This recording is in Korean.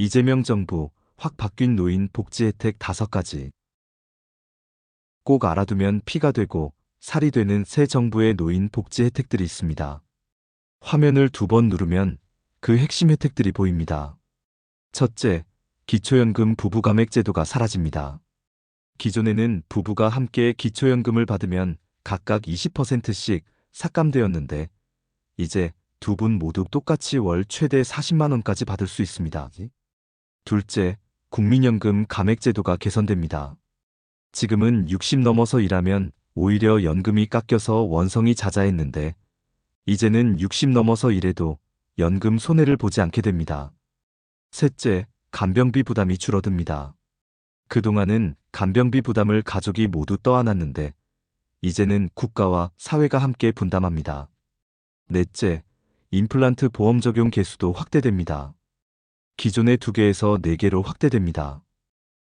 이재명 정부 확 바뀐 노인 복지 혜택 5가지. 꼭 알아두면 피가 되고 살이 되는 새 정부의 노인 복지 혜택들이 있습니다. 화면을 두 번 누르면 그 핵심 혜택들이 보입니다. 첫째, 기초연금 부부감액 제도가 사라집니다. 기존에는 부부가 함께 기초연금을 받으면 각각 20%씩 삭감되었는데 이제 두 분 모두 똑같이 월 최대 40만 원까지 받을 수 있습니다. 둘째, 국민연금 감액 제도가 개선됩니다. 지금은 60 넘어서 일하면 오히려 연금이 깎여서 원성이 자자했는데 이제는 60 넘어서 일해도 연금 손해를 보지 않게 됩니다. 셋째, 간병비 부담이 줄어듭니다. 그동안은 간병비 부담을 가족이 모두 떠안았는데 이제는 국가와 사회가 함께 분담합니다. 넷째, 임플란트 보험 적용 개수도 확대됩니다. 기존의 두 개에서 네 개로 확대됩니다.